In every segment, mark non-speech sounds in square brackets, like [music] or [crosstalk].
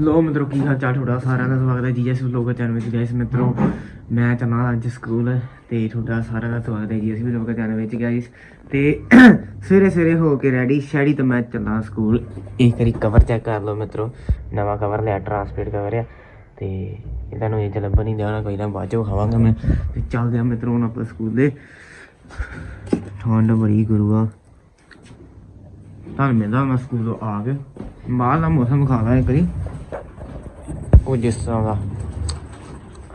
ਲੋ ਮਿੱਤਰੋ, ਕੀ ਹਾਲ ਚਾਲ ਤੁਹਾਡਾ? ਸਾਰਿਆਂ ਦਾ ਸਵਾਗਤ ਹੈ ਜੀਐਸ ਵਲੋਗ ਚੈਨਲ ਵਿੱਚ। ਗਾਇਸ ਮਿੱਤਰੋ, ਮੈਂ ਚੱਲਾਂ ਅੱਜ ਸਕੂਲ ਤੇ ਤੁਹਾਡਾ ਸਾਰਿਆਂ ਦਾ ਸਵਾਗਤ ਹੈ ਜੀਐਸ ਵਲੋਗ ਚੈਨਲ ਵਿੱਚ ਗਾਇਸ ਤੇ [coughs] ਸਵੇਰੇ ਸਵੇਰੇ ਹੋ ਕੇ ਰੈਡੀ ਸ਼ੈਡੀ ਤੇ ਮੈਂ ਚੱਲਾਂ ਸਕੂਲ। ਇੱਕ ਵਾਰੀ ਕਵਰ ਚੈੱਕ ਕਰ ਲਓ ਮਿੱਤਰੋ। ਨਵਾਂ ਕਵਰ ਲਿਆ ਟਰਾਂਸਪੇਟ ਕਵਰ ਆ। ਤੇ ਇਹਨਾਂ ਨੂੰ ਇਹ ਲੱਭਣ ਨਹੀਂ ਦੇਣਾ ਕੋਈ ਨਾ ਬਾਅਦ ਚੋਂ ਖਾਵਾਂਗਾ ਮੈਂ। ਤੇ ਚੱਲਦੇ ਆ ਮਿੱਤਰੋ ਹੁਣ ਆਪਾਂ ਸਕੂਲ ਦੇ। ਠੰਡ ਬੜੀ ਗੁਰੂਆ। ਤੁਹਾਨੂੰ ਮਿਲਦਾ ਮੈਂ ਸਕੂਲੋਂ ਆ ਕੇ। ਬਾਹਰ ਦਾ ਮੌਸਮ ਖਾ ਲਾ ਇੱਕ ਵਾਰੀ। ਉਹ ਜਿਸ ਤਰ੍ਹਾਂ ਦਾ।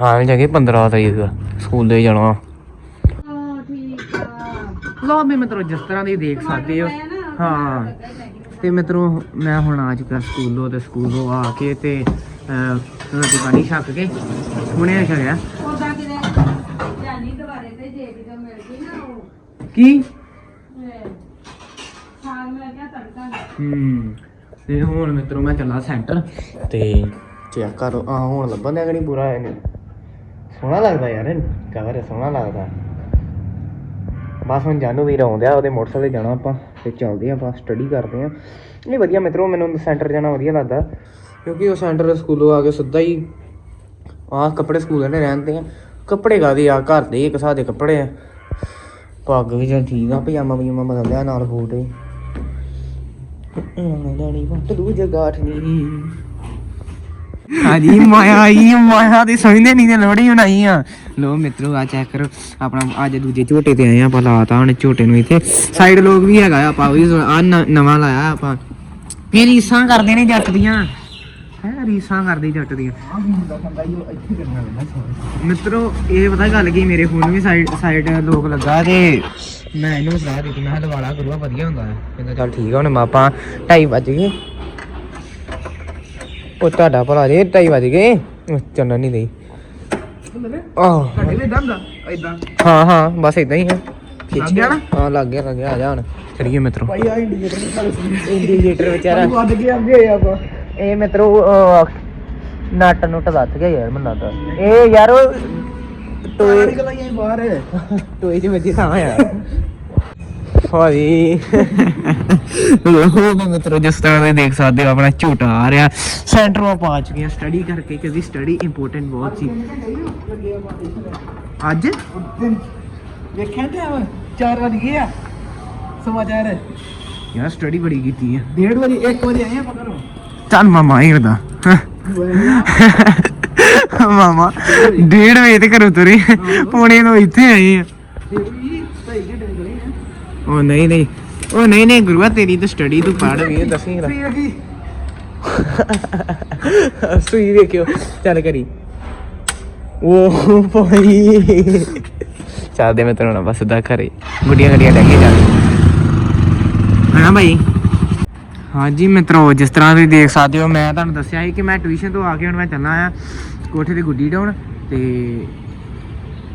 ਹਾਂ ਜਗੇ 15 ਤਰੀਕ ਸਕੂਲ ਦੇ ਜਾਣਾ। ਲੋ ਵੀ ਮਿੱਤਰੋ ਜਿਸ ਤਰ੍ਹਾਂ ਦੀ ਦੇਖ ਸਕਦੇ ਹੋ। ਹਾਂ ਤੇ ਮਿੱਤਰੋ ਮੈਂ ਹੁਣ ਆ ਚੁੱਕਾ ਸਕੂਲੋਂ ਤੇ ਸਕੂਲੋਂ ਆ ਕੇ ਤੇ ਰੋਟੀ ਪਾਣੀ ਛੱਕ ਕੇ ਹੁਣੇ ਛਕਿਆ ਕੀ? ਹੂੰ ਤੇ ਹੁਣ ਮਿੱਤਰੋ ਮੈਂ ਚੱਲਾ ਸੈਂਟਰ। ਤੇ ਚੈੱਕ ਕਰੋ ਆ ਹੁਣ ਲੱਭਣ ਦਿਆ ਕਿ ਨਹੀਂ ਪੂਰਾ ਇਹਨੇ? ਸੋਹਣਾ ਲੱਗਦਾ ਯਾਰ ਕਵਰ ਸੋਹਣਾ ਲੱਗਦਾ। ਬਸ ਹੁਣ ਜਾਨੂ ਵੀਰ ਆਉਂਦਿਆ, ਉਹਦੇ ਮੋਟਰਸਾਈਕਲ ਤੇ ਜਾਣਾ ਆਪਾਂ, ਤੇ ਚੱਲਦੇ ਆਪਾਂ ਸਟੱਡੀ ਕਰਦੇ ਆ ਨਹੀਂ, ਵਧੀਆ ਮਿੱਤਰੋ, ਮੈਨੂੰ ਸੈਂਟਰ ਜਾਣਾ ਵਧੀਆ ਲੱਗਦਾ। ਕਿਉਂਕਿ ਉਹ ਸੈਂਟਰ ਸਕੂਲੋਂ ਆ ਕੇ ਸਿੱਧਾ ਹੀ ਆਹ ਕੱਪੜੇ ਸਕੂਲ ਦੇ ਰਹਿੰਦੇ ਆ। ਕੱਪੜੇ ਕਾਦੇ ਆ? ਘਰ ਦੇ ਇੱਕ ਹਿਸਾਬ ਕੱਪੜੇ ਆ। ਪੱਗ ਵੀ ਚੱਲ ਠੀਕ ਆ, ਪਜਾਮਾ ਪਜਾਮਾ ਬਦਲ ਲਿਆ ਨਾਲ ਬੂਟ ਵੀ। ਦਾਣੀ ਵੱਟ ਦੂ ਜਗਾਠ ਨਹੀਂ ਹਾਂਜੀ ਮਾਇਆ ਆਈ ਮਾਇਆ ਦੀ ਸਮਝਦੇ ਨਹੀਂ ਤੇ ਲੋੜੀ ਬਣਾਈ ਆ। ਲੋ ਮਿੱਤਰੋ ਆ ਚੈੱਕ ਕਰੋ ਆਪਣਾ ਅੱਜ ਦੂਜੇ ਝੋਟੇ ਤੇ ਆਏ ਆ ਆਪਾਂ ਲਾਤਾ ਹੁਣ ਝੋਟੇ ਨੂੰ ਇੱਥੇ। ਸਾਈਡ ਲੋਕ ਵੀ ਹੈਗਾ ਆ, ਆਪਾਂ ਵੀ ਆ ਨਵਾਂ ਲਾਇਆ ਆਪਾਂ। ਇਹ ਰੀਸਾਂ ਕਰਦੇ ਨੇ ਜੱਟ ਦੀਆਂ। ਹੈ ਰੀਸਾਂ ਕਰਦੀ ਜੱਟ ਦੀਆਂ। ਮਿੱਤਰੋ ਇਹ ਪਤਾ ਗੱਲ ਕੀ ਮੇਰੇ ਫੋਨ ਵੀ ਸਾਈਡ ਸਾਈਡ ਲੋਕ ਲੱਗਾ ਤੇ ਮੈਂ ਇਹਨੂੰ ਸਲਾਹ ਦਿੱਤੀ ਮੈਂ ਕਿਹਾ ਕਰੂਆ ਵਧੀਆ ਹੁੰਦਾ। ਕਹਿੰਦਾ ਚੱਲ ਠੀਕ ਆ ਹੁਣ ਆਪਾਂ 2:30 ਵੱਜ ਉਹ ਤੁਹਾਡਾ ਭਲਾ ਜੇ 2:30 ਵੱਜ ਗਏ। ਚੱਲਣ ਨਹੀਂ ਦੇਈ। ਆਹ। ਹਾਂ ਹਾਂ ਬਸ ਇਦਾਂ ਹੀ ਹੈ ਖਿੱਚ ਗਿਆ ਨਾ? ਹਾਂ ਲੱਗ ਗਿਆ ਲੱਗ ਗਿਆ ਆ ਜਾ ਹੁਣ। ਚਲੀਏ ਮਿੱਤਰੋ। ਭਾਈ ਆ ਇੰਡੀਕੇਟਰ ਇੰਡੀਕੇਟਰ ਵਿਚਾਰਾ। ਵੱਧ ਗਿਆ ਅੱਗੇ ਆਪਾਂ। ਇਹ ਮਿੱਤਰੋ ਨਟ ਨੁੱਟ ਲੱਥ ਗਿਆ ਯਾਰ ਮੈਨੂੰ ਲੱਗਦਾ। ਇਹ ਯਾਰ ਟੋਏ ਨਿਕਲਾਈਆਂ ਬਾਹਰ। ਟੋਏ ਚ ਵੱਜੀ ਥਾਂ ਯਾਰ। ਭਾਈ। ਲੋਕ ਮਿੱਤਰੋ ਜਿਸ ਤਰ੍ਹਾਂ ਦੇ ਦੇਖ ਸਕਦੇ ਹੋ ਆਪਣਾ ਝੂਟਾ ਆ ਰਿਹਾ। ਸੈਂਟਰੋਂ ਆਪਾਂ ਆ ਚੁੱਕੇ ਹਾਂ ਸਟੱਡੀ ਕਰਕੇ ਕਿਉਂਕਿ ਸਟੱਡੀ ਇੰਪੋਰਟੈਂਟ ਬਹੁਤ ਸੀ। ਅੱਜ? ਵੇਖਿਆ ਤੇ ਆ 4 ਵਜ ਗਏ ਆ। ਸਮਾਚਾਰ ਯਾਰ ਸਟੱਡੀ ਬੜੀ ਕੀਤੀ ਹੈ 1:30 ਵਜੇ 1 ਵਜੇ ਆਏ ਆਪਾਂ ਘਰੋਂ। ਚੱਲ ਮਾਮਾ ਇਹ ਦਾ ਮਾਮਾ ਡੇਢ ਵਜੇ ਤੇ ਘਰੋਂ ਤੁਰੇ। ਪੌਣੇ ਨੂੰ ਇੱਥੇ ਆਏ ਆ। ਉਹ ਨਹੀਂ ਨਹੀਂ। ਉਹ ਨਹੀਂ ਨਹੀਂ ਗੁਰੂਆ ਤੇਰੀ ਤਾਂ ਸਟੱਡੀ ਤੂੰ ਪੜ੍ਹ। ਵੀ ਦਸਵੀਂ ਕਲਾ ਫਿਰ ਕੀ? ਸੂਈ ਦੇਖਿਓ। ਚੱਲ ਕਰੀ। ਉਹ ਭਾਈ। ਚੱਲਦੇ ਮੈਂ ਤੈਨੂੰ ਨਾ ਬਸ ਸਿੱਧਾ ਘਰੇ। ਗੁੱਡੀਆਂ ਗੱਡੀਆਂ ਲੈ ਕੇ ਚੱਲ ਹਾਂ ਭਾਈ? ਹਾਂਜੀ ਮਿੱਤਰੋ ਜਿਸ ਤਰ੍ਹਾਂ ਤੁਸੀਂ ਦੇਖ ਸਕਦੇ ਹੋ ਮੈਂ ਤੁਹਾਨੂੰ ਦੱਸਿਆ ਸੀ ਕਿ ਮੈਂ ਟਿਊਸ਼ਨ ਤੋਂ ਆ ਕੇ ਹੁਣ ਮੈਂ ਚੱਲਣਾ ਆ। ਕੋਠੇ ਤੇ ਗੁੱਡੀ ਡਾਉਣ ਤੇ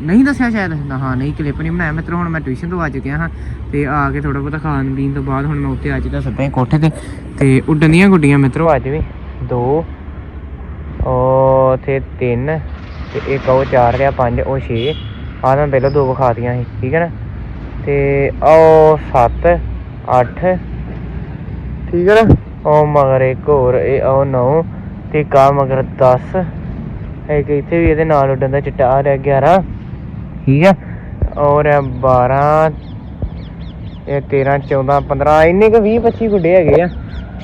ਨਹੀਂ ਦੱਸਿਆ ਸ਼ਾਇਦ, ਨਾ, ਹਾਂ, ਨਹੀਂ ਕਲਿੱਪ ਨਹੀਂ ਬਣਾਇਆ। ਮਿੱਤਰੋ ਹੁਣ ਮੈਂ ਟਿਊਸ਼ਨ ਤੋਂ ਆ ਚੁੱਕਿਆ ਹਾਂ ਤੇ ਆ ਕੇ ਥੋੜਾ ਬਹੁਤਾ ਖਾਣ ਪੀਣ ਤੋਂ ਬਾਅਦ ਹੁਣ ਮੈਂ ਉੱਤੇ ਆ ਚੁੱਕਾ ਸਿੱਧਾ ਕੋਠੇ ਤੇ। ਤੇ ਉੱਡਣ ਦੀਆਂ ਗੁੱਡੀਆਂ ਮਿੱਤਰੋ ਅੱਜ ਵੀ। ਦੋ, ਉਹ ਤੇ ਤਿੰਨ ਤੇ ਇੱਕ ਉਹ ਚਾਰ ਰਿਹਾ ਪੰਜ, ਉਹ ਛੇ। ਆਹ ਮੈਂ ਪਹਿਲਾਂ ਦੋ ਵਿਖਾਤੀਆਂ ਸੀ, ਠੀਕ ਹੈ ਨਾ? ਤੇ ਉਹ 7 8 ਠੀਕ ਹੈ ਨਾ? ਉਹ ਮਗਰ ਇੱਕ ਹੋਰ, ਇਹ ਉਹ 9 ਤੇ ਕਾ ਮਗਰ 10 ਇੱਕ ਇੱਥੇ ਵੀ ਇਹਦੇ ਨਾਲ ਉੱਡਣ ਦਾ ਚਿੱਟਾ ਆ ਰਿਹਾ 11 ਠੀਕ ਹੈ। ਔਰ ਇਹ 12 ਇਹ 13 14 15 ਇੰਨੇ ਕੁ 20 25 ਗੁੱਡੇ ਹੈਗੇ ਆ।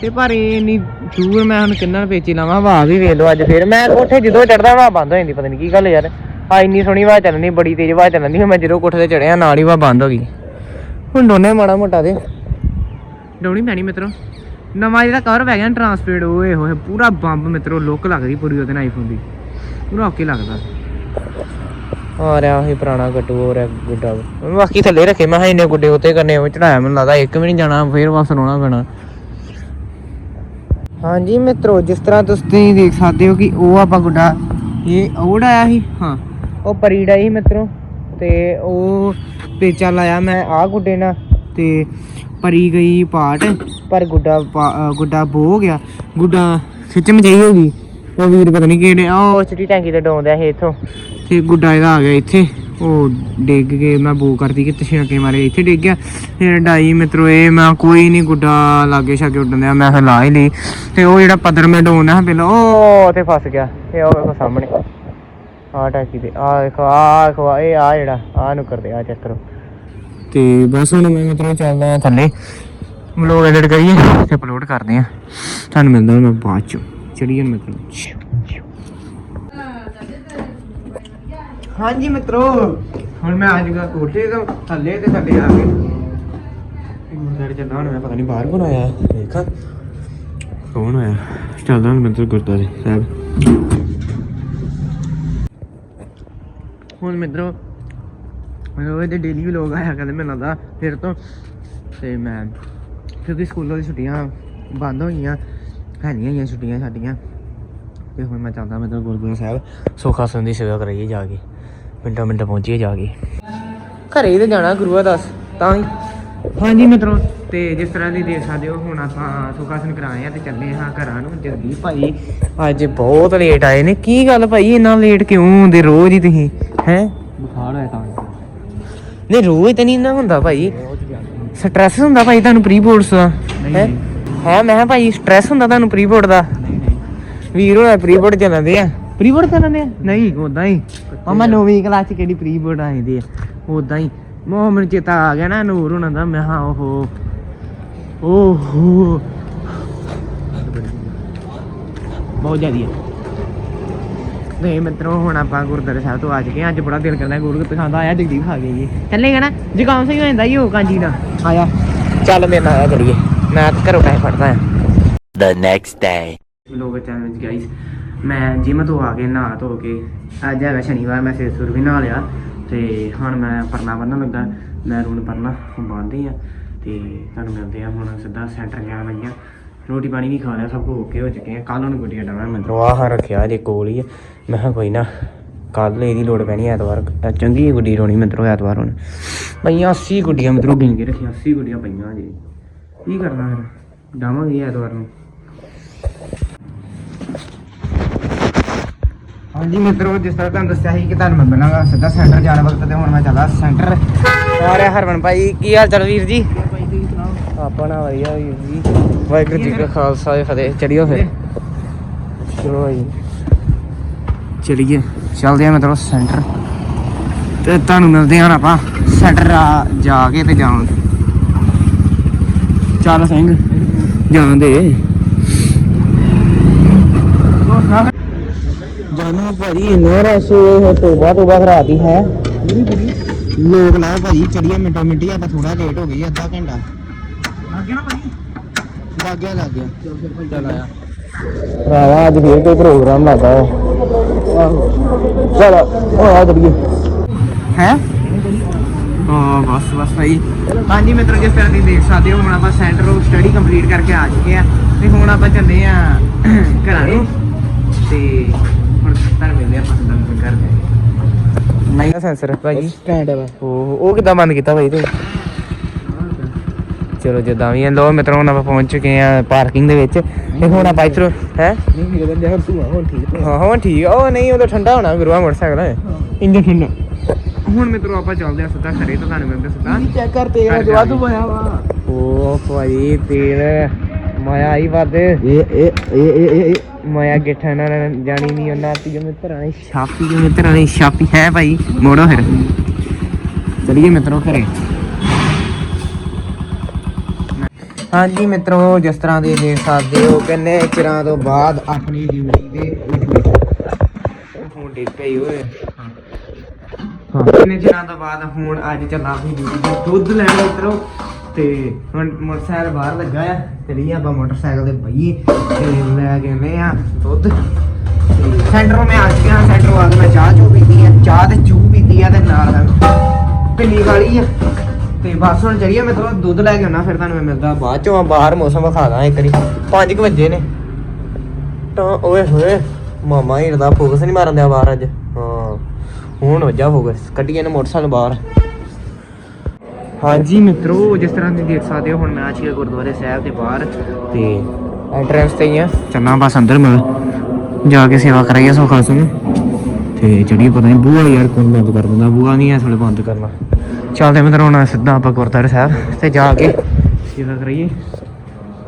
ਤੇ ਪਰ ਇਹ ਨਹੀਂ ਦੂਰ ਮੈਂ ਹੁਣ ਕਿੰਨਾ ਵੇਚੀ ਲਾਵਾਂ, ਹਵਾ ਵੀ ਵੇਖ ਲਓ ਅੱਜ ਫੇਰ। ਮੈਂ ਕੋਠੇ ਜਦੋਂ ਚੜਦਾ ਹਵਾ ਬੰਦ ਹੋ ਜਾਂਦੀ, ਪਤਾ ਨਹੀਂ ਕੀ ਗੱਲ ਯਾਰ। ਆ ਇੰਨੀ ਸੋਹਣੀ ਹਵਾ ਚੱਲਣੀ, ਬੜੀ ਤੇਜ਼ ਹਵਾ ਚੱਲਣੀ ਮੈਂ ਜਦੋਂ ਕੋਠੇ ਤੇ ਚੜਿਆ ਨਾਲ ਹੀ ਹਵਾ ਬੰਦ ਹੋ ਗਈ। ਹੁਣ ਡੋਨੇ ਮਾੜਾ ਮੋਟਾ ਦੇ ਡਾਉਣੀ ਪੈਣੀ ਮਿੱਤਰੋ। ਨਵਾਂ ਜਿਹੜਾ ਕਵਰ ਪੈ ਗਿਆ ਟਰਾਂਸਪੇਰੈਂਟ ਓਏ ਹੋਏ ਪੂਰਾ ਬੰਬ ਮਿੱਤਰੋ ਲੁੱਕ ਲੱਗਦੀ ਪੂਰੀ ਉਹਦੇ ਨਾਲ ਆਈਫੋਨ ਦੀ। ਪੂਰਾ ਓਕੇ ਲੱਗਦਾ। ਆ ਰਿਹਾ ਇਹ ਪੁਰਾਣਾ ਗੱਟੂ ਹੋ ਰਿਹਾ ਗੁੱਡਾ। ਬਾਕੀ ਥੱਲੇ ਰੱਖੇ ਮੈਂ ਕਿਹਾ ਇੰਨੇ ਗੁੱਡੇ ਉੱਤੇ ਕਰਨੇ ਉਹ ਚੜਾਇਆ ਮੈਨੂੰ ਲੱਗਦਾ ਇੱਕ ਵੀ ਨਹੀਂ ਜਾਣਾ ਫੇਰ ਵਾਪਸ ਰੋਣਾ ਪੈਣਾ। ਹਾਂਜੀ ਮਿੱਤਰੋ ਜਿਸ ਤਰ੍ਹਾਂ ਤੁਸੀਂ ਦੇਖ ਸਕਦੇ ਹੋ ਕਿ ਉਹ ਆਪਾਂ ਗੁੱਡਾ ਇਹ ਉਹ ਆਇਆ ਸੀ ਹਾਂ। ਉਹ ਪਰੀੜਾ ਸੀ ਮਿੱਤਰੋ ਤੇ ਉਹ ਪੇਚਾ ਲਾਇਆ ਮੈਂ ਆ ਗੁੱਡੇ ਨਾਲ ਤੇ ਪਰੀ ਗਈ ਪਾਟ ਪਰ ਗੁੱਡਾ ਗੁੱਡਾ ਬੋ ਹੋ ਗਿਆ। ਗੁੱਡਾ ਖਿੱਚ ਮਚਾਈ ਹੋ ਗਈ। ਉਹ ਵੀਰ ਪਤਾ ਨਹੀਂ ਕਿਹੜੇ ਆ ਉਹ ਚਿੱਟੀ ਟੈਂਕੀ ਤੇ ਡਾਉਂਦਾ ਸੀ ਇਥੋਂ। ਤੇ ਗੁੱਡਾ ਇਹਦਾ ਆ ਗਿਆ ਇੱਥੇ। ਉਹ ਡਿੱਗ ਕੇ ਮੈਂ ਬੋ ਕਰਦੀ ਕਿ ਤਸ਼ਾਕੇ ਮਾਰੇ, ਇੱਥੇ ਡਿੱਗ ਗਿਆ। ਫਿਰ ਡਾਈ ਮਿੱਤਰੋ ਇਹ ਮੈਂ ਕੋਈ ਨਹੀਂ ਗੁੱਡਾ ਲਾਗੇ ਛਾਗੇ ਉੱਡਣ ਦਿਆ, ਮੈਂ ਫਿਰ ਲਾ ਹੀ ਲਈ। ਤੇ ਉਹ ਜਿਹੜਾ ਪੱਧਰ ਮੈਂ ਡੋਨਾ ਪਹਿਲਾਂ ਉਹ ਤੇ ਫਸ ਗਿਆ। ਇਹ ਉਹ ਵੇਖੋ ਸਾਹਮਣੇ। ਆ ਟਾਕੀ ਤੇ ਆ ਵੇਖੋ ਆ ਵੇਖੋ, ਇਹ ਆ ਜਿਹੜਾ ਆ ਨੂੰ ਕਰਦੇ ਆ ਚੈੱਕ ਕਰੋ। ਤੇ ਬਸ ਹੁਣ ਮੈਂ ਮਿੱਤਰੋ ਚੱਲਦਾ ਥੱਲੇ। ਵਲੋਗ ਐਡਿਟ ਕਰੀਏ ਤੇ ਅਪਲੋਡ ਕਰਦੇ ਆ ਤੁਹਾਨੂੰ ਮਿਲਦਾ ਮੈਂ ਬਾਅਦ ਚ। ਚੜੀਏ ਮਿੱਤਰੋ। ਹਾਂਜੀ ਮਿੱਤਰੋ, ਹੁਣ ਮੈਂ ਆ ਜੂਗਾ ਕੋਠੇ ਤੋਂ ਥੱਲੇ ਤੇ ਥੱਲੇ ਆ ਕੇ ਗੁਰਦਾਰੇ ਚੱਲਦਾ ਹੁਣ, ਮੈਂ ਪਤਾ ਨਹੀਂ ਬਾਹਰ ਕੋਣ ਆਇਆ, ਦੇਖਾਂ। ਕੌਣ ਆਇਆ? ਚੱਲਦਾ ਹੁਣ ਮਿੱਤਰ ਗੁਰਦਾਰੇ ਸਾਹਿਬ। ਹੁਣ ਮਿੱਤਰੋ, ਮੈਨੂੰ ਇਹਦੇ ਡੇਲੀ ਵਲੋਗ ਆਇਆ ਕਰਦੇ ਮੈਨੂੰ ਲੱਗਦਾ ਫਿਰ ਤੋਂ ਤੇ ਮੈਂ ਕਿਉਂਕਿ ਸਕੂਲਾਂ ਦੀ ਛੁੱਟੀਆਂ ਬੰਦ ਹੋਈਆਂ ਹੈ ਨਹੀਂ ਹੈਗੀਆਂ ਛੁੱਟੀਆਂ ਸਾਡੀਆਂ। ਤੇ ਹੁਣ ਮੈਂ ਚਾਹੁੰਦਾ ਮੈਂ ਤਾਂ ਗੁਰਦੁਆਰਾ ਸਾਹਿਬ, ਸੁੱਖ ਆਸਣ ਦੀ ਸੇਵਾ ਕਰਾਈਏ ਜਾ ਕੇ। ਮਿੰਟਾਂ ਮਿੰਟਾਂ ਪਹੁੰਚੀਏ ਜਾ ਕੇ। ਘਰੇ ਹੀ ਤੇ ਜਾਣਾ ਗੁਰੂਆ ਦੱਸ ਤਾਂ ਹੀ। ਹਾਂਜੀ ਮਿੱਤਰੋ ਤੇ ਜਿਸ ਤਰ੍ਹਾਂ ਦੀ ਦੇਖ ਸਕਦੇ ਹੋ ਹੁਣ ਆਪਾਂ ਸੁੱਖ ਆਸਣ ਕਰਾਏ ਆ ਤੇ ਚੱਲੇ ਹਾਂ ਘਰਾਂ ਨੂੰ ਜਗਦੀਪ ਭਾਈ ਅੱਜ ਬਹੁਤ ਲੇਟ ਆਏ ਨੇ। ਕੀ ਗੱਲ ਭਾਈ ਇੰਨਾ ਲੇਟ ਕਿਉਂ ਹੁੰਦੇ ਰੋਜ਼ ਹੀ ਤੁਸੀਂ ਹੈ? ਬੁਖਾਰ ਹੋਇਆ ਤਾਂ ਨਹੀਂ ਰੋਜ਼ ਤਾਂ ਨਹੀਂ ਇੰਨਾ ਹੁੰਦਾ ਭਾਈ। ਸਟ੍ਰੈਸ ਹੁੰਦਾ ਭਾਈ ਤੁਹਾਨੂੰ ਪ੍ਰੀ ਬੋਰਡਸ ਦਾ ਹੈ। ਹੈ ਮੈਂ ਭਾਈ ਸਟ੍ਰੈਸ ਹੁੰਦਾ ਤੁਹਾਨੂੰ ਪ੍ਰੀ ਬੋਰਡ ਦਾ। ਨਹੀਂ ਨਹੀਂ। ਵੀਰ ਹੋਣਾ ਪ੍ਰੀ ਬੋਰਡ ਚੱਲਦੇ ਆ। ਪ੍ਰੀ ਬੋਰਡ ਚੱਲਦੇ ਆ? ਨਹੀਂ ਉਦਾਂ ਹੀ। ਮਾਮਾ ਨੌਵੀਂ ਕਲਾਸ ਚ ਕਿਹੜੀ ਪ੍ਰੀ ਬੋਰਡ ਆਉਂਦੇ ਆ? ਉਦਾਂ ਹੀ। ਮੋਹ ਮੈਨੂੰ ਚੇਤਾ ਆ ਗਿਆ ਨਾ ਨੂਰ ਹੋਣਾ ਦਾ ਮੈਂ ਹਾਂ ਓਹੋ। ਓਹੋ। ਬਹੁਤ ਜ਼ਿਆਦੀ ਹੈ ਤੇ ਮਿੱਤਰੋ ਹੁਣ ਆਪਾਂ ਗੁਰਦੁਆਰੇ ਸਾਹਿਬ ਤੋਂ ਆ ਚੁੱਕੇ ਹਾਂ। ਅੱਜ ਬੜਾ ਦਿਲ ਕਰਦਾ ਗੁਰੂ ਪਸੰਦ ਆਇਆ ਜਗਦੀਪ ਖਾ ਗਏ ਜੀ ਚੱਲੇਗਾ ਨਾ? ਜੁਕਾਮ ਸਹੀ ਹੋ ਜਾਂਦਾ ਹੀ ਹੋ ਕਾਂਜੀ ਦਾ। ਆਇਆ। ਚੱਲ ਮੇਰੇ ਨਾਲ ਆਇਆ ਕਰੀਏ ਮੈਂ ਤਾਂ ਘਰੋਂ ਪੈਸੇ ਫੜਦਾ ਆ। The next day. ਲੋਕ ਚੈਨਲ ਵਿੱਚ ਗਾਈਸ ਮੈਂ ਜਿਮ ਤੋਂ ਆ ਕੇ ਨਹਾ ਧੋ ਕੇ ਅੱਜ ਹੈਗਾ ਸ਼ਨੀਵਾਰ, ਮੈਂ ਸਿਰ ਸੁਰ ਵੀ ਨਹਾ ਲਿਆ ਤੇ ਹੁਣ ਮੈਂ ਪਰਨਾ ਬੰਨਣ ਲੱਗਾ, ਮੈਂ ਰੂਣ ਪਰਨਾ ਬੰਨ੍ਹਦੇ ਆ ਤੇ ਤੁਹਾਨੂੰ ਮਿਲਦੇ ਆ ਹੁਣ ਸਿੱਧਾ ਸੈਂਟਰ ਜਾਣ ਲੱਗਿਆ ਰੋਟੀ ਪਾਣੀ ਵੀ ਖਾ ਲਿਆ, ਸਭ ਕੁਝ ਓਕੇ ਹੋ ਚੁੱਕੇ ਆ। ਕੱਲ ਨੂੰ ਗੁੱਡੀਆਂ ਡਾਣਾ ਮੈਂ ਆਹ ਰੱਖਿਆ ਜੇ ਕੋਲ ਹੀ ਮੈਂ ਕਿਹਾ ਕੋਈ ਨਾ ਕੱਲ ਇਹਦੀ ਲੋੜ ਪੈਣੀ ਐਤਵਾਰ ਚੰਗੀ ਗੁੱਡੀ ਰੋਣੀ ਮਿੱਤਰੋ ਐਤਵਾਰ ਹੁਣ। ਪਈਆਂ 80 ਗੁੱਡੀਆਂ ਮਿੱਤਰੋ ਗਿਣ ਕੇ ਰੱਖੀਆਂ 80 ਗੁੱਡੀਆਂ ਪਈਆਂ ਜੀ ਕੀ ਕਰਨਾ ਫਿਰ? ਡਾਵਾਂਗੇ ਐਤਵਾਰ ਨੂੰ। ਹਾਂਜੀ ਮਿੱਤਰੋ ਜਿਸ ਤਰ੍ਹਾਂ ਤੁਹਾਨੂੰ ਦੱਸਿਆ ਸੀ ਕਿ ਤੁਹਾਨੂੰ ਮੈਂ ਮਿਲਾਂਗਾ ਸਿੱਧਾ ਸੈਂਟਰ ਜਾਣ ਵਕਤ ਤੇ ਹੁਣ ਮੈਂ ਚੱਲਾ ਸੈਂਟਰ ਆ ਰਿਹਾ ਹਰਮਨ ਭਾਈ ਕੀ ਹਾਲ ਚਾਲ ਵੀਰ ਜੀ? ਸੁਣਾਓ? ਆਪਣਾ ਵਧੀਆ ਵੀਰ ਜੀ। ਵਾਹਿਗੁਰੂ ਜੀ ਕਾ ਖਾਲਸਾ ਤੇ ਫਤਿਹ। ਚੜਿਓ ਫਿਰ? ਚਲੋ ਭਾਈ। ਚਲਿਏ। ਚੱਲਦੇ ਆ ਮਿੱਤਰੋ ਸੈਂਟਰ ਤੇ ਤੁਹਾਨੂੰ ਮਿਲਦੇ ਹਾਂ ਆਪਾਂ ਸੈਂਟਰ ਆ ਜਾ ਕੇ ਤੇ ਜਾਣ। ਚੱਲ ਸਿੰਘ ਜਾਣ ਦੇ। ਜਾਨਾ ਭਾਜੀ ਇੰਨਾ ਰਸ਼ ਹੈ ਤੋਬਾ ਤੋਬਾ ਖਰਾਤੀ ਹੈ। ਲੋਕ ਲਾ ਭਾਜੀ ਚੜੀਏ ਮਿੰਟੋ ਮਿੰਟੀ ਆਪਾਂ ਥੋੜਾ ਲੇਟ ਹੋ ਗਈ ਅੱਧਾ ਘੰਟਾ। ਆ ਗਿਆ ਨਾ ਭਾਈ ਲੱਗ ਗਿਆ ਲੱਗ ਗਿਆ। ਚਲ ਫਿਰ ਭਾਈ ਚੱਲ ਆਇਆ। ਭਰਾਵਾ ਅੱਜ ਫੇਰ ਕੋਈ ਪ੍ਰੋਗਰਾਮ ਲੱਗਾ ਹੈ। ਚਲ ਆ ਜੜੀਏ ਹੈ? ਹਾਂ ਬਸ ਬਸ ਭਾਈ। ਹਾਂਜੀ ਮਿੱਤਰੋ ਜਿਸ ਤਰ੍ਹਾਂ ਤੁਸੀਂ ਦੇਖ ਸਕਦੇ ਹੋ ਹੁਣ ਆਪਾਂ ਸੈਂਟਰ ਆਫ ਸਟੱਡੀ ਕੰਪਲੀਟ ਕਰਕੇ ਆ ਚੁੱਕੇ ਆ। ਤੇ ਹੁਣ ਆਪਾਂ ਚੱਲੇ ਆ ਘਰਾਂ ਨੂੰ। ਤੇ ਹੁਣ ਤੁਹਾਨੂੰ ਮਿਲਦੇ ਆਪਾਂ ਸੰਦਨ ਕਰਦੇ ਨਹੀਂ ਸੈਂਸਰ ਭਾਈ। ਸਟੈਂਡ ਹੈ ਉਹ ਉਹ ਕਿਦਾਂ ਬੰਦ ਕੀਤਾ ਭਾਈ ਤੂੰ? ਚਲੋ ਜਿੱਦਾਂ ਵੀ ਹੈ ਲੋ ਮਿੱਤਰੋ ਹੁਣ ਆਪਾਂ ਪਹੁੰਚ ਚੁੱਕੇ ਆ ਪਾਰਕਿੰਗ ਦੇ ਵਿੱਚ। ਤੇ ਹੁਣ ਆਪਾਂ ਇੱਧਰੋਂ ਹੈ? ਨਹੀਂ ਬੰਦੇ ਹੁਣ ਤੂੰ ਆ ਹੁਣ ਠੀਕ ਹੈ ਹਾਂ ਹਾਂ ਠੀਕ ਆ। ਉਹ ਨਹੀਂ ਉਹ ਤਾਂ ਠੰਡਾ ਹੋਣਾ ਗੁਰੂਆ ਮੋਟਰਸਾਈਕਲ ਹੈ। ਇੰਜਨ ਠੰਡਾ। ਹੁਣ ਮਿੱਤਰੋ ਆਪਾਂ ਚੱਲਦੇ ਆ ਸਿੱਧਾ ਘਰੇ ਤਾਂ ਤੁਹਾਨੂੰ ਮਿਲਦੇ ਸਿੱਧਾ। ਚੈੱਕ ਕਰ ਤੇਰਾ ਤੂੰ ਪਾਇਆ ਵਾ। ਉਹ ਭਾਈ ਤੇਲ ਮਾਇਆ ਆਈ ਵੱਧ। ਇਹ ਇਹ ਇਹ ਇਹ ਇਹ ਗਿੱਠਾ ਨਾਲ ਜਾਣੀ ਨਹੀਂ, ਉਹਨਾਂ ਤੀ ਮਿੱਤਰਾਂ ਨੇ ਛਾਪੀ ਜੋ ਮਿੱਤਰਾਂ ਨੇ ਛਾਪੀ ਹੈ ਭਾਈ। ਮੋੜੋ ਫਿਰ। ਚਲਿਏ ਮਿੱਤਰੋ ਘਰੇ। ਹਾਂਜੀ ਮਿੱਤਰੋ, ਜਿਸ ਤਰ੍ਹਾਂ ਦੇ ਦੇਖ ਸਕਦੇ ਹੋ ਕਿੰਨੇ ਚਿਰਾਂ ਤੋਂ ਬਾਅਦ ਆਪਣੀ ਡਿਊਟੀ ਦੇ ਹੁਣ ਡਿੱਗ ਪਈ, ਓਏ। ਹਾਂ। ਕਿੰਨੇ ਚਿਰਾਂ ਤੋਂ ਬਾਅਦ ਹੁਣ ਅੱਜ ਚੱਲਾਂ ਆਪਣੀ ਡਿਊਟੀ ਦੁੱਧ ਲੈਣ ਮਿੱਤਰੋ। ਤੇ ਹੁਣ ਮੋਟਰਸਾਈਕਲ ਬਾਹਰ ਲੱਗਾ ਆ ਚਲੀਏ ਆਪਾਂ ਮੋਟਰਸਾਈਕਲ ਤੇ ਬਈਏ ਤੇ ਲੈ ਕੇ ਆਉਂਦੇ ਆ ਦੁੱਧ। ਸੈਂਟਰੋਂ ਮੈਂ ਆ ਗਿਆ ਸੈਂਟਰੋਂ ਆ ਕੇ ਮੈਂ ਚਾਹ ਚੂ ਪੀਤੀ ਆ। ਚਾਹ ਤੇ ਚੂ ਪੀਤੀ ਆ ਤੇ ਨਾਲ ਪਿੰਨੀ ਵਾਲੀ ਆ। ਤੇ ਬਸ ਹੁਣ ਚਲੀਏ, ਮੈਂ ਥੋੜਾ ਦੁੱਧ ਲੈ ਕੇ ਆਉਣਾ, ਫਿਰ ਤੁਹਾਨੂੰ ਮੈਂ ਮਿਲਦਾ ਬਾਅਦ ਚੋਂ। ਬਾਹਰ ਮੌਸਮ ਵਿਖਾ ਦਾਂ ਇੱਕ ਵਾਰੀ। 5 ਵਜੇ ਨੇ। ਤਾਂ ਓਏ ਹੋਏ, ਮਾਮਾ ਹੀ ਦਾ ਫੋਕਸ ਨਹੀਂ ਮਾਰਨ ਦਿਆ ਬਾਹਰ ਅੱਜ। ਹਾਂ, ਹੁਣ ਵੱਜਾ ਫੋਕਸ। ਕੱਢੀਏ ਨਾ ਮੋਟਰਸਾਈਕਲ ਬਾਹਰ। ਹਾਂਜੀ ਮਿੱਤਰੋ, ਜਿਸ ਤਰ੍ਹਾਂ ਤੁਸੀਂ ਦੇਖ ਸਕਦੇ ਹੋ, ਹੁਣ ਮੈਂ ਆ ਚੁੱਕਿਆ ਗੁਰਦੁਆਰੇ ਸਾਹਿਬ ਦੇ ਬਾਹਰ ਤੇ ਐਂਟਰੈਂਸ ਤੇ ਹੀ ਆ। ਚੰਨਾ ਬਸ ਅੰਦਰ ਮਿਲ ਜਾ ਕੇ ਸੇਵਾ ਕਰਾਈਏ ਸੋਖਾ ਸਿੰਘ ਤੇ ਚੜੀ ਪਤਾ ਨਹੀਂ ਬੂਹਾ ਯਾਰ ਕੌਣ ਬੰਦ ਕਰ ਦਿੰਦਾ, ਬੂਹਾ ਨਹੀਂ ਇਸ ਵੇਲੇ ਬੰਦ ਕਰਨਾ। ਚੱਲਦੇ ਮਿੱਤਰ, ਹੁਣ ਸਿੱਧਾ ਆਪਾਂ ਗੁਰਦੁਆਰੇ ਸਾਹਿਬ ਤੇ ਜਾ ਕੇ ਸੇਵਾ ਕਰਾਈਏ।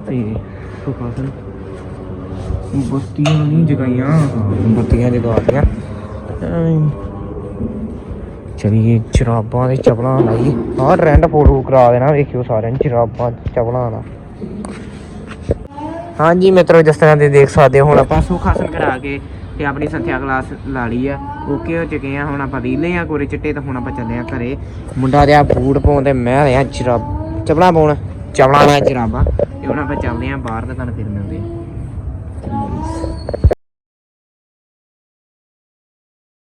ਤੇ ਸੁਖਾਸਨ ਬੱਤੀਆਂ ਨਹੀਂ ਜਗਾਈਆਂ। ਬੱਤੀਆਂ ਜਗਾਤੀਆਂ। ਐਵੇਂ। ਚਲੀਏ ਚਰਾਬਾਂ ਦੇ ਚਪਲਾਂ ਲਾਈਏ ਆਹ ਰੈਂਟ ਫੋਟੋ ਕਰਾ ਦੇਣਾ, ਵੇਖਿਓ ਸਾਰਿਆਂ ਨੇ ਚਰਾਬਾਂ ਚਪਲਾਂ ਦਾ ਹਾਂਜੀ ਮਿੱਤਰੋ, ਜਿਸ ਤਰ੍ਹਾਂ ਦੇ ਦੇਖ ਸਕਦੇ ਹੋ, ਹੁਣ ਆਪਾਂ ਸੁਖਾਸਨ ਕਰਾ ਕੇ ਤੇ ਆਪਣੀ ਸੰਥਿਆ ਕਲਾਸ ਲਾ ਲਈ ਆ। ਓਕੇ ਹੋ ਚੁੱਕੇ ਆ, ਹੁਣ ਆਪਾਂ ਰੀਲੇ ਆ ਕੋਰੇ ਚਿੱਟੇ, ਤੇ ਹੁਣ ਆਪਾਂ ਚੱਲੇ ਆ ਘਰੇ। ਮੁੰਡਾ ਦੇ ਬੂਟ ਪਾਉਣ ਤੇ ਮੈਂ ਰਿਆ ਚਰਾਬ ਚਪਲਾਂ ਪਾਉਣ, ਚਪਲਾਂ ਨਾਲ ਚਰਾਬਾਂ ਤੇ ਹੁਣ ਆਪਾਂ ਚੱਲਦੇ ਆ ਬਾਹਰ ਤੇ ਤੁਹਾਨੂੰ ਫਿਰ ਮਿਲਦੇ ਆ।